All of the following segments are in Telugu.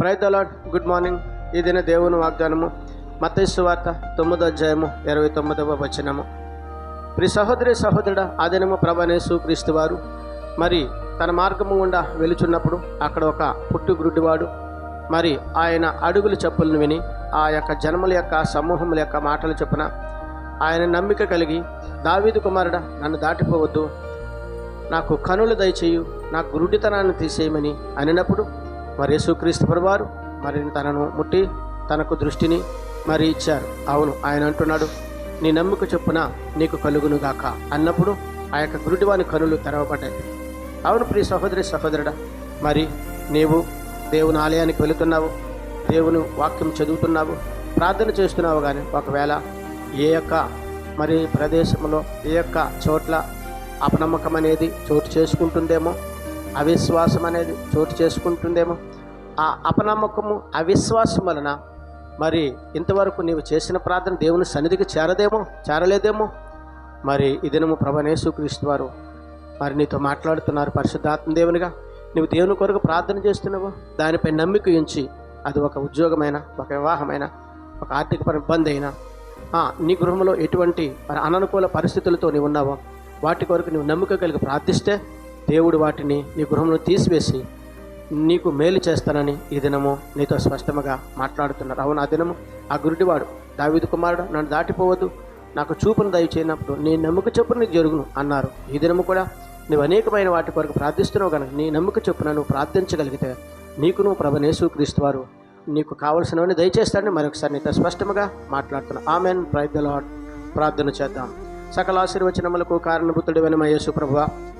ప్రైతలాడ్ గుడ్ మార్నింగ్ ఈ దిన దేవుని వాగ్దానము మత్తైసు వార్త తొమ్మిదో అధ్యాయము ఇరవై తొమ్మిదవ వచనము. ప్రి సహోదరి సహోదరుడ ఆ దినము ప్రభనేసు క్రీస్తు వారు మరి తన మార్గము గుండా వెలుచున్నప్పుడు అక్కడ ఒక పుట్టు గుడ్డివాడు మరి ఆయన అడుగుల చెప్పులను విని ఆ యొక్క జనముల యొక్క సమూహముల యొక్క మాటలు చెప్పిన ఆయన నమ్మిక కలిగి దావీదు కుమారుడ నన్ను దాటిపోవద్దు. నాకు కనులు దయచేయు నా గురుడితనాన్ని తీసేయమని అనినప్పుడు మరి యేసుక్రీస్తు ప్రభువారు మరి తనను ముట్టి తనకు దృష్టిని మరి ఇచ్చారు. అవును ఆయన అంటున్నాడు నీ నమ్మిక చొప్పున నీకు కలుగునుగాక. అన్నప్పుడు ఆ యొక్క గురుడివాని కనులు తెరవబడ్డాయి. అవును ప్రియ సహోదరి సహోదరుడా మరి నీవు దేవుని ఆలయానికి వెళుతున్నావు దేవుని వాక్యం చదువుతున్నావు ప్రార్థన చేస్తున్నావు కానీ ఒకవేళ ఏ యొక్క మరి ప్రదేశంలో ఏ యొక్క చోట్ల అపనమ్మకం అనేది చోటు చేసుకుంటుందేమో అవిశ్వాసం అనేది చోటు చేసుకుంటుందేమో ఆ అపనమ్మకము అవిశ్వాసం వలన మరి ఇంతవరకు నీవు చేసిన ప్రార్థన దేవుని సన్నిధికి చేరదేమో చేరలేదేమో? మరి ఇదినము ప్రభనేసుక్రీస్తు వారు మరి నీతో మాట్లాడుతున్నారు పరిశుద్ధాత్మ దేవునిగా. నువ్వు దేవుని కొరకు ప్రార్థన చేస్తున్నావు? దానిపై నమ్మిక ఉంచి అది ఒక ఉద్యోగమైన ఒక వివాహమైన ఒక ఆర్థిక ఇబ్బంది అయినా నీ గృహంలో ఎటువంటి మరి అననుకూల పరిస్థితులతో నీవు ఉన్నావో వాటి కొరకు నువ్వు నమ్మిక కలిగి ప్రార్థిస్తే దేవుడు వాటిని నీ గృహంలో తీసివేసి నీకు మేలు చేస్తానని ఈ దినము నీతో స్పష్టముగా మాట్లాడుతున్నారు. అవును ఆ దినము ఆ గురుడివాడు దావీదు కుమారుడు నన్ను దాటిపోవద్దు. నాకు చూపును దయచేయనప్పుడు నీ నమ్మక చొప్పున నీకు జరుగును అన్నారు. ఈ దినము కూడా నువ్వు అనేకమైన వాటి కొరకు ప్రార్థిస్తున్నావు కనుక నీ నమ్మక చొప్పున నువ్వు ప్రార్థించగలిగితే నీకు నువ్వు ప్రభనేసు క్రీస్తు వారు నీకు కావలసినవన్నీ దయచేస్తాడని మరొకసారి నీతో స్పష్టముగా మాట్లాడుతున్నా ఆమెన్. ప్రైద్యలాడ్ ప్రార్థన చేద్దాం. సకల ఆశీర్వచనములకు కారణభూతుడు వెనమ యేసు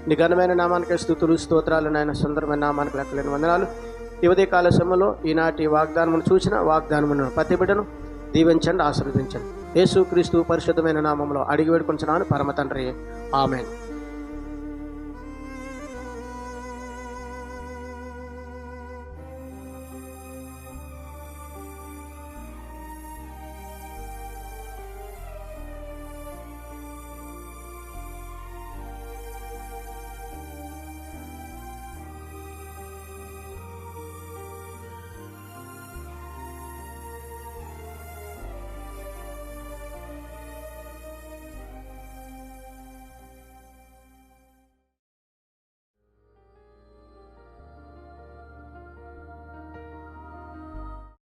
నీ ఘనమైన నామానికి స్థుతులు స్తోత్రాలు నాయన సుందరమైన నామానికి లెక్కలేని వందనాలు. యువతి కాల సమయంలో ఈనాటి వాగ్దానమును చూసిన వాగ్దానమును ప్రతి బిడ్డను దీవించండి ఆశీర్వదించండి. యేసు క్రీస్తు పరిశుద్ధమైన నామంలో అడిగి వేడుకుంటున్నాను పరమ తండ్రి.